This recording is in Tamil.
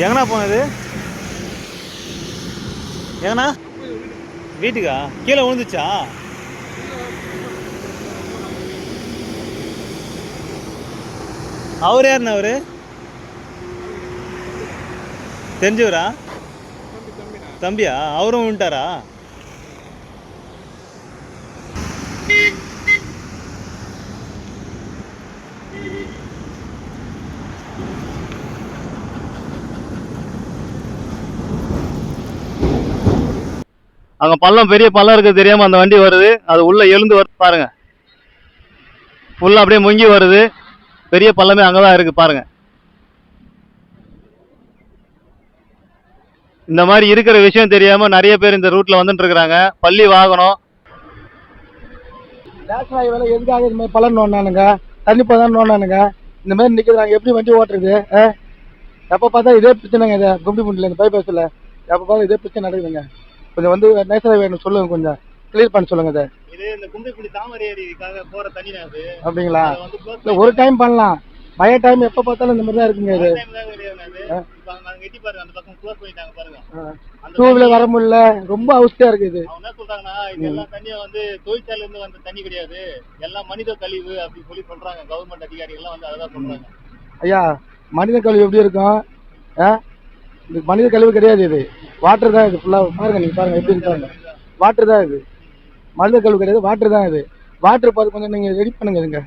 எங்கண்ணா போனது? எங்கண்ணா? வீட்டுக்கா? கீழே விழுந்துச்சா? அவர் யாருண்ணா அவரு? தெரிஞ்சவரா? தம்பியா? அவரும் விட்டாரா அங்க பள்ளம் பெரிய பள்ளம் இருக்கு தெரியாம அந்த வண்டி வருது. அது உள்ள எழுந்து வருது பாருங்க. ஃபுல்லா அப்படியே முங்கி வருது. பெரிய பள்ளமே அங்கதான் இருக்கு பாருங்க. இந்த மாதிரி இருக்கிற விஷயம் தெரியாம நிறைய பேர் இந்த ரூட்ல வந்துட்டு இருக்காங்க பள்ளி வாகனம். நேஷனல் ஹைவேல எதுக்காக இந்த மாதிரி பலன் நோண்டானுங்க தண்ணி போதான் நோண்டானுங்க இந்த மாதிரி நிற்கிறாங்க எப்படி வண்டி ஓட்டுறது? எப்ப எப்போ பார்த்தா இதே பிரச்சனைங்க இதை. கும்பி முண்டில் இந்த பைபாஸில் எப்போ பார்த்தா இதே பிரச்சனை நடக்குதுங்க. கொஞ்சம் வந்து நேஷனல் ஹைவே சொல்லுங்க கொஞ்சம். கிளியர் பண்ண சொல்லுங்க இதை. இது இந்த கும்பிக்குடி தாமரை ஏரிக்காக போற தண்ணி அது. அப்படிங்களா? இல்லை ஒரு டைம் பண்ணலாம். மழை டைம் எப்போ பார்த்தாலும் இந்த மாதிரி தான் இருக்குங்க இது டூ வீலர் வர முடியல. ரொம்ப அவஸ்தையா இருக்குது அவங்க என்ன சொல்றாங்கன்னா இது எல்லாம் தண்ணியை வந்து தொழிற்சாலையில இருந்து வந்த தண்ணி கிடையாது. எல்லாம் மனித கழிவு அப்படின்னு சொல்லி சொல்றாங்க. கவர்மெண்ட் அதிகாரிகள் எல்லாம் வந்து அதான் சொல்றாங்க. ஐயா மனித கழிவு எப்படி இருக்கும்? இது மனித கழிவு கிடையாது இது. வாட்டர் தான் இது. ஃபுல்லாக பாருங்க நீங்கள் பாருங்க எப்படி பாருங்கள் வாட்டர் தான் இது. மருந்து கழிவு கிடையாது வாட்டர் தான் இது. வாட்டர் பார்த்து கொஞ்சம் நீங்கள் ரெடி பண்ணுங்க இதுங்க